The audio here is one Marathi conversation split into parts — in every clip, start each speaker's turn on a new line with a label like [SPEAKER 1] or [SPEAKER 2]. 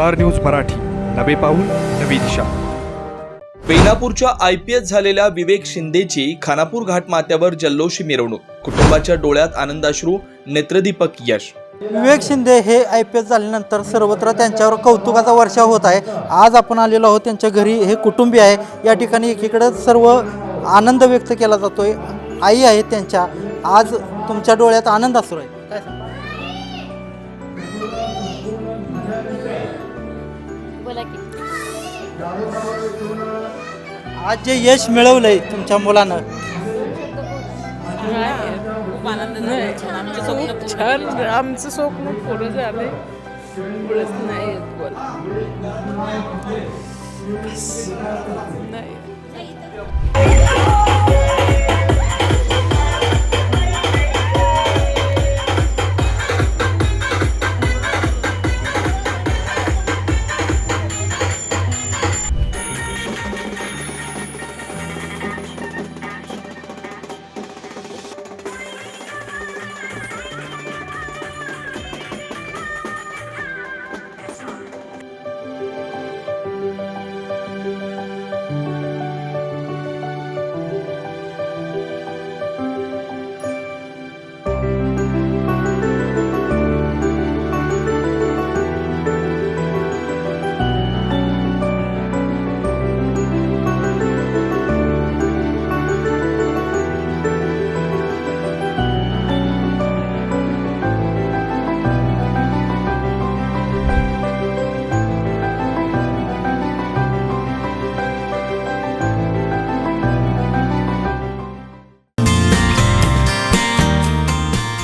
[SPEAKER 1] Star news Marathi. नवे पाऊल नवी दिशा.
[SPEAKER 2] बेलापूरच्या आय पी एस झालेल्या विवेक शिंदेची खानापूर घाट माथ्यावर जल्लोषी मिरवणूक. कुटुंबाच्या डोळ्यात आनंदाश्रू नेत्रदीपक यश.
[SPEAKER 3] विवेक शिंदे हे आय पी एस झाल्यानंतर सर्वत्र त्यांच्यावर कौतुकाचा वर्षाव होत आहे. आज आपण आलेलो आहोत त्यांच्या घरी. हे कुटुंबीय आहे. या ठिकाणी एकीकडे सर्व आनंद व्यक्त केला जातोय. आई आहे त्यांच्या. आज तुमच्या डोळ्यात आनंद असू आहे काय? आज जे यश मिळवलंय तुमच्या मुलानं.
[SPEAKER 4] खूप आनंद झाला छान आमचे स्वप्न
[SPEAKER 5] छान आमचं स्वप्न पूर्ण झालंय. पुढेच नाही येत बोल. बस. नाही.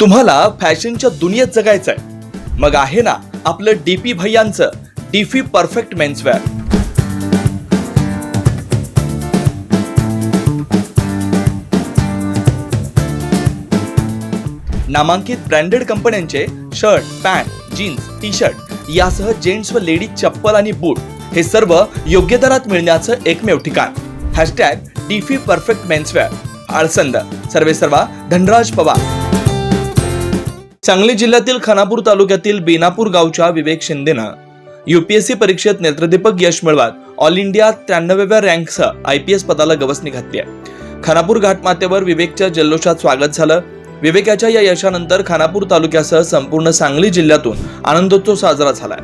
[SPEAKER 2] तुम्हाला फॅशनच्या दुनियेत जगायचंय. मग आहे ना आपलं डीपी भैयांचं डीफी परफेक्ट मेन्सवेअर नामांकित ब्रँडेड कंपन्यांचे shirt pant jeans T shirt यासह जेंट्स व लेडीज चप्पल आणि बूट हे सर्व योग्य दरात मिळण्याचं एकमेव ठिकाण. Hashtag d phi perfect menswear Alsand. सर्वे सर्वा धनराज पवार. सांगली जिल्ह्यातील खानापूर तालुक्यातील बेनापूर गावच्या विवेक शिंदेनं युपीएससी परीक्षेत नेत्रदीपक यश मिळवत. ऑल इंडिया त्र्याण्णव्या रँकसह आय पी एस पदाला गवसणी घातली आहे. खानापूर घाटमातेवर विवेकच्या जल्लोषात स्वागत झालं. विवेकाच्या या यशानंतर खानापूर तालुक्यासह संपूर्ण सांगली जिल्ह्यातून आनंदोत्सव साजरा झाला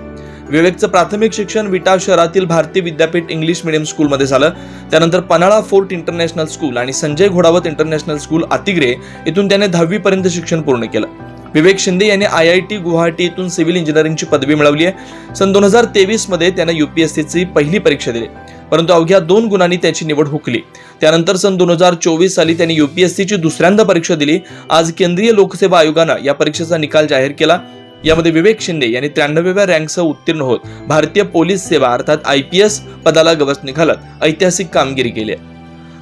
[SPEAKER 2] विवेकचं प्राथमिक शिक्षण विटा शहरातील भारतीय विद्यापीठ इंग्लिश मिडियम स्कूलमध्ये झालं. त्यानंतर पन्हाळा फोर्ट इंटरनॅशनल स्कूल आणि संजय घोडावत इंटरनॅशनल स्कूल अतिग्रे इथून त्याने दहावीपर्यंत शिक्षण पूर्ण केलं. विवेक शिंदे यांनी आय आय टी गुवाहाटी इथून सिव्हिल इंजिनिअरिंगची पदवी मिळवली आहे. सन दोन हजार तेवीसमध्ये त्यांना युपीएससीची पहिली परीक्षा दिली. परंतु अवघ्या दोन गुणांनी त्याची निवड हुकली. त्यानंतर सन दोन हजार चोवीस साली त्यांनी युपीएससीची दुसऱ्यांदा परीक्षा दिली. आज केंद्रीय लोकसेवा आयोगानं या परीक्षेचा निकाल जाहीर केला. यामध्ये विवेक शिंदे यांनी त्र्याण्णव्या रँकसह उत्तीर्ण होत. भारतीय पोलीस सेवा अर्थात आय पी एस पदाला गवस निघालत ऐतिहासिक कामगिरी केली आहे.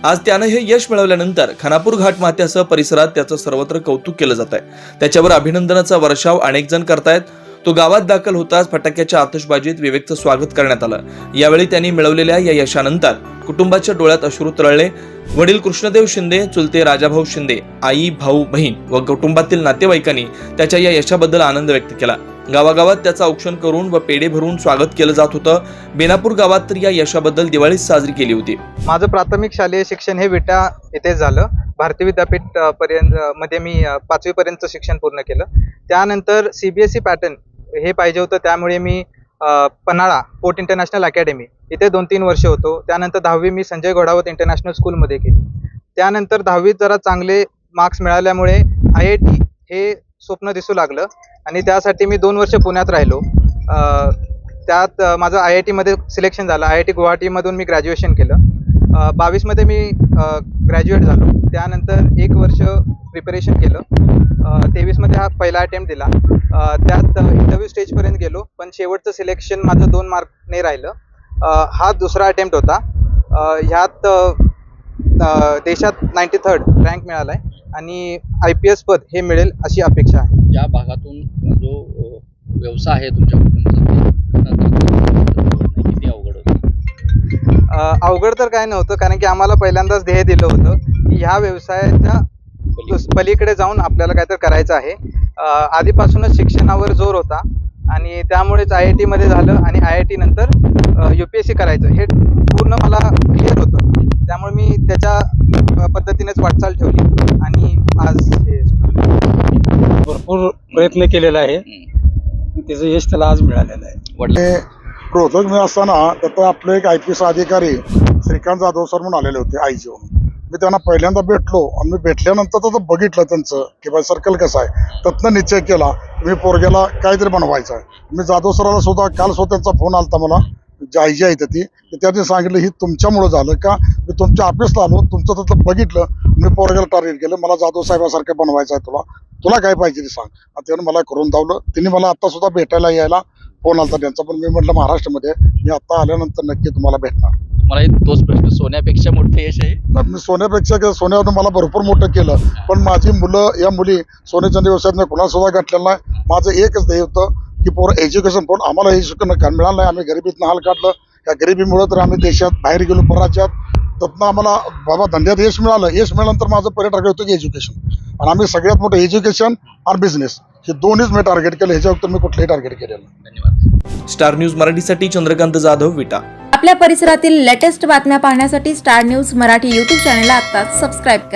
[SPEAKER 2] आज त्यानं हे यश मिळवल्यानंतर खानापूर घाट मात्यासह परिसरात त्याचं सर्वत्र कौतुक केलं जात आहे त्याच्यावर अभिनंदनाचा वर्षाव अनेक जण करतायत. तो गावात दाखल होताच फटाक्याच्या आतषबाजीत विवेकचं स्वागत करण्यात आलं. यावेळी त्यांनी मिळवलेल्या या यशानंतर कुटुंबाच्या डोळ्यात अश्रू तरळले. वडील कृष्णदेव शिंदे चुलते राजाभाऊ शिंदे आई भाऊ बहीण व कुटुंबातील नातेवाईकांनी त्याच्या या यशाबद्दल आनंद व्यक्त केला. गावागावात त्याचं औक्षण करून व पेढे भरून स्वागत केलं जात होतं. बेनापूर गावात तर या यशाबद्दल दिवाळीच साजरी केली होती.
[SPEAKER 6] माझं प्राथमिक शालेय शिक्षण हे विटा येथेच झालं. भारतीय विद्यापीठ पर्यंत मध्ये मी अ, पाचवीपर्यंतचं शिक्षण पूर्ण केलं. त्यानंतर सीबीएसई पॅटर्न हे पाहिजे होतं त्यामुळे मी पन्हाळा पोर्ट इंटरनॅशनल अकॅडमी इथे दोन तीन वर्ष होतो. त्यानंतर दहावी मी संजय घोडावत इंटरनॅशनल स्कूलमध्ये केली. त्यानंतर दहावीत जरा चांगले मार्क्स मिळाल्यामुळे आय आय टी हे स्वप्न दिसू लागलं आणि त्यासाठी मी दोन वर्ष पुण्यात राहिलो. त्यात माझं आय आय टीमध्ये सिलेक्शन झालं. आय आय टी गुवाहाटीमधून मी ग्रॅज्युएशन केलं. बावीसमध्ये मी ग्रॅज्युएट झालो. त्यानंतर एक वर्ष प्रिपरेशन केलं. तेवीसमध्ये हा पहिला अटेम्प्ट दिला. त्यात इंटरव्ह्यू स्टेजपर्यंत गेलो पण शेवटचं सिलेक्शन माझं दोन मार्कने राहिलं. हा दुसरा अटेम्प्ट होता. ह्यात देशात नाईन्टी थर्ड रँक मिळाला आहे आणि आय पी एस पद हे मिळेल अशी अपेक्षा आहे.
[SPEAKER 7] या भागातून जो व्यवसाय आहे तुमच्या कुटुंबाचा अवघड
[SPEAKER 6] तर काय नव्हतं कारण की आम्हाला पहिल्यांदाच ध्येय दिलं होतं की ह्या व्यवसायाच्या पलीकडे जाऊन आपल्याला काहीतरी करायचं आहे. आधीपासूनच शिक्षणावर जोर होता आणि त्यामुळेच आय आय टीमध्ये झालं आणि आय आय टी नंतर यू पी एस सी करायचं. हे पूर्ण मला क्लिअर होतं. त्यामुळे मी त्याच्या पद्धतीनेच वाटचाल ठेवली आणि आज हे
[SPEAKER 8] भरपूर प्रयत्न केलेला आहे. त्याचं यश त्याला आज मिळालेलं आहे.
[SPEAKER 7] वडील
[SPEAKER 9] रोहतक असताना त्यात आपले एक आय पी एस अधिकारी श्रीकांत जाधव सर म्हणून आलेले होते आईजी जेवण मी त्यांना पहिल्यांदा भेटलो आणि मी भेटल्यानंतर तर बघितलं त्यांचं की बाय सर्कल कसं आहे. त्यातनं निश्चय केला मी पोरग्याला काहीतरी बनवायचं आहे. मी जाधव सराला सुद्धा काल सुद्धा त्यांचा फोन आला मला जी आई जी आहे ती तर त्यांनी सांगितलं ही तुमच्यामुळं झालं का? मी तुमच्या ऑफिसला आलो तुमचं तिथं बघितलं मी पोरग्याला टार्गेट केलं मला जाधव साहेबासारखं बनवायचं आहे तुला. तुला काय पाहिजे ते सांग. त्यानं मला करून धावलं त्यांनी मला आत्ता सुद्धा भेटायला यायला फोन आलता त्यांचा पण मी म्हटलं महाराष्ट्रामध्ये मी आता आल्यानंतर नक्की तुम्हाला भेटणार.
[SPEAKER 7] मला तोच प्रश्न सोन्यापेक्षा मोठं यश आहे?
[SPEAKER 9] मी सोन्यापेक्षा काय सोन्यावरून मला भरपूर मोठं केलं. पण माझी मुलं या मुली सोन्याच्या व्यवसायात कुणाला सुद्धा गाठलेलं नाही. माझं एकच ध्येय होतं की पोरं एज्युकेशन पण आम्हाला एज्युकेशन मिळालं नाही. आम्ही गरिबीतनं हाल काढलं. या गरिबीमुळे तर आम्ही देशात बाहेर गेलो परराज्यात त्यातनं आम्हाला बाबा धंद्यात यश मिळालं. यश मिळाल्यानंतर माझं पहिलं टार्गेट होतं की एज्युकेशन आणि आम्ही सगळ्यात मोठं एज्युकेशन आणि बिझनेस हे दोन्हीच मी टार्गेट केलं. ह्याच्यावर मी कुठलंही टार्गेट केलेलं नाही.
[SPEAKER 7] धन्यवाद.
[SPEAKER 2] स्टार न्यूज मराठीसाठी चंद्रकांत जाधव विटा.
[SPEAKER 10] आपल्या परिसरातील लेटेस्ट बातम्या पाहण्यासाठी स्टार न्यूज मराठी यूट्यूब चॅनलला आत्ताच सबस्क्राईब करा.